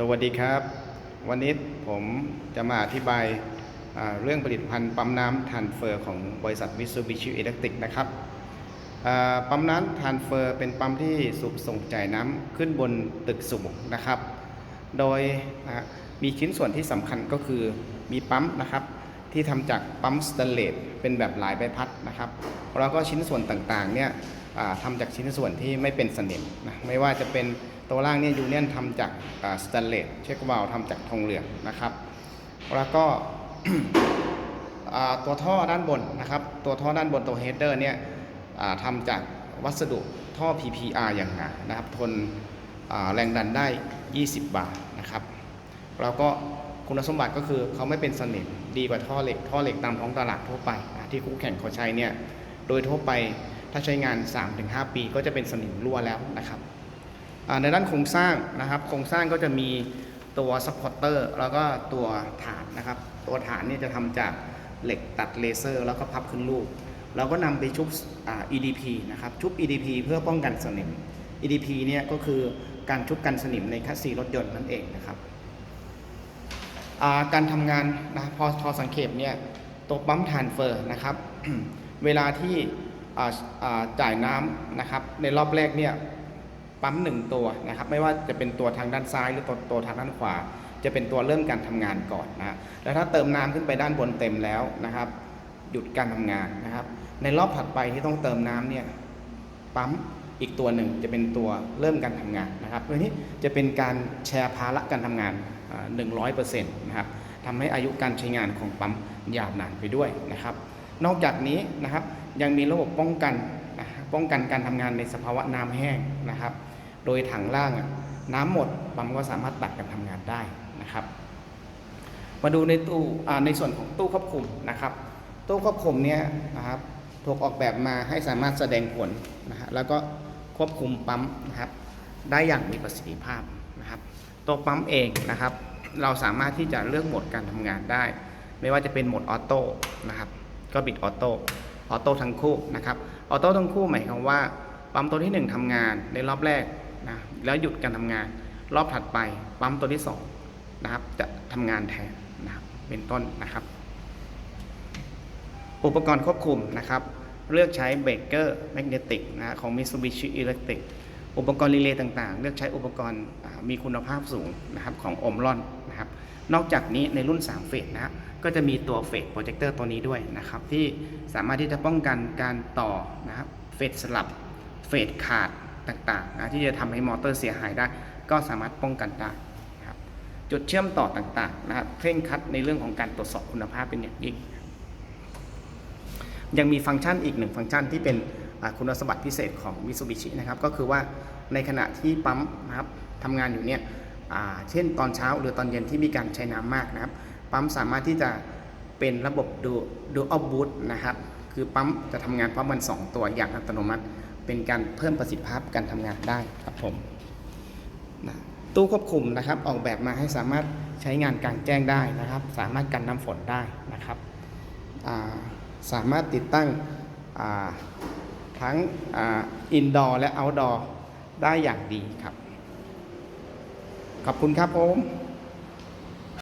สวัสดีครับ วันนี้ผมจะมาอธิบายเรื่องผลิตภัณฑ์ปั๊มน้ำทานเฟอร์ของบริษัท Mitsubishi Electric นะครับปั๊มน้ำทานเฟอร์เป็นปั๊มที่สูบส่งจ่ายน้ำขึ้นบนตึกสูงนะครับ โดยมีชิ้นส่วนที่สำคัญก็คือมีปั๊มนะครับที่ทำจากปั๊มสแตนเลสเป็นแบบหลายใบพัดนะครับแล้วก็ชิ้นส่วนต่างๆเนี่ยทำจากชิ้นส่วนที่ไม่เป็นสนิมนะไม่ว่าจะเป็น ตัวล่างเนี่ยยูเนียนทำจากสแตนเลสเช็ควาลทำจากทองเหลืองนะครับ แล้วก็ตัวท่อด้านบนนะครับ ตัวท่อด้านบนตัวเฮดเดอร์เนี่ยทำจากวัสดุท่อ PPR อย่างหนานะครับ ทนแรงดันได้ 20 บาทนะครับ แล้วก็คุณสมบัติก็คือเขาไม่เป็นสนิมดีกว่าท่อเหล็ก ท่อเหล็กตามท้องตลาดทั่วไป ที่คู่แข่งเขาใช้เนี่ย โดยทั่วไปถ้าใช้งาน 3-5 ปีก็จะเป็นสนิมรั่วแล้วนะครับ ในด้านโครงสร้างนะครับ โครงสร้างก็จะมีตัวซัพพอร์เตอร์แล้วก็ตัวฐานนะครับ ตัวฐานเนี่ยจะทำจากเหล็กตัดเลเซอร์ แล้วก็พับขึ้นรูป เราก็นำไปชุบอ่า EDP นะครับ ชุบ EDP เพื่อป้องกันสนิม EDP เนี่ยก็คือการชุบกันสนิมในคัสซีรถยนต์นั่นเองนะครับ การทำงานนะพอพอสังเขปเนี่ยตัวปั๊มทานเฟอร์นะครับ เวลาที่จ่ายน้ำนะครับในรอบแรกเนี่ย ปั๊มหนึ่งตัวนะครับ ไม่ว่าจะเป็นตัวทางด้านซ้ายหรือตัวตัวทางด้านขวา จะเป็นตัวเริ่มการทำงานก่อนนะแล้วถ้าเติมน้ำขึ้นไปด้านบนเต็มแล้วนะครับ หยุดการทำงานนะครับ ในรอบถัดไปที่ต้องเติมน้ำเนี่ยปั๊มอีกตัวหนึ่งจะเป็นตัวเริ่มการทำงานนะครับตัวนี้จะเป็นการแชร์ภาระการทำงานหนึ่งร้อยเปอร์เซ็นต์นะครับทำให้อายุการใช้งานของปั๊มยาวนานไปด้วยนะครับ นอกจากนี้นะครับยังมีระบบป้องกัน นะป้องกันการทำงานในสภาวะน้ำแห้งนะครับ โดยถังล่างน้ำหมดปั๊มก็สามารถตัดการทำงานได้นะครับ มาดูในตู้ในส่วนของตู้ควบคุมนะครับ ตู้ควบคุมเนี่ยนะครับถูกออกแบบมาให้สามารถแสดงผลนะฮะแล้วก็ควบคุมปั๊มนะครับ ได้อย่างมีประสิทธิภาพนะครับ ตัวปั๊มเองนะครับ เราสามารถที่จะเลือกโหมดการทำงานได้ ไม่ว่าจะเป็นโหมดออโต้นะครับ ก็บิดออโต้ ออโต้ทั้งคู่นะครับออโต้ทั้งคู่หมายความว่าปั๊มตัวที่ 1ทำงานในรอบแรกนะแล้วหยุดการทำงาน รอบถัดไปปั๊มตัวที่สองนะครับจะทำงานแทนนะครับเป็นต้นนะครับ อุปกรณ์ควบคุมนะครับ เลือกใช้เบรกเกอร์แมกเนติกนะของ Mitsubishi Electric อุปกรณ์รีเลย์ต่างๆ เลือกใช้อุปกรณ์มีคุณภาพสูงนะครับของอมรอนนะครับ นอกจากนี้ในรุ่น 3 เฟสนะฮะ ก็จะมีตัวเฟสโปรเจคเตอร์ตัวนี้ด้วยนะครับ ที่สามารถที่จะป้องกันการต่อนะครับเฟสสลับเฟสขาดต่างๆนะที่จะทำให้มอเตอร์เสียหายได้ ก็สามารถป้องกันได้ครับจุดเชื่อมต่อต่างๆนะครับเคร่งคัดในเรื่องของการตรวจสอบคุณภาพเป็นอย่างยิ่ง ยังมีฟังก์ชันอีกหนึ่งฟังก์ชันที่เป็นคุณสมบัติพิเศษของ Mitsubishi นะครับก็คือว่าในขณะที่ปั๊มนะครับทำงานอยู่เนี่ยเช่นตอนเช้าหรือตอนเย็นที่มีการใช้น้ำมากนะครับ ปั๊มสามารถที่จะเป็นระบบดูดูอัลบูตนะครับ คือปั๊มจะทำงานพร้อมกันสองตัวอย่างอัตโนมัติ เป็นการเพิ่มประสิทธิภาพการทำงานได้ครับผมนะตู้ควบคุมนะครับ ออกแบบมาให้สามารถใช้งานกลางแจ้งได้นะครับ สามารถกันน้ำฝนได้นะครับาสามารถติดตั้งทั้งอินดอร์และเอาท์ดอร์ได้อย่างดีครับ ขอบคุณครับผม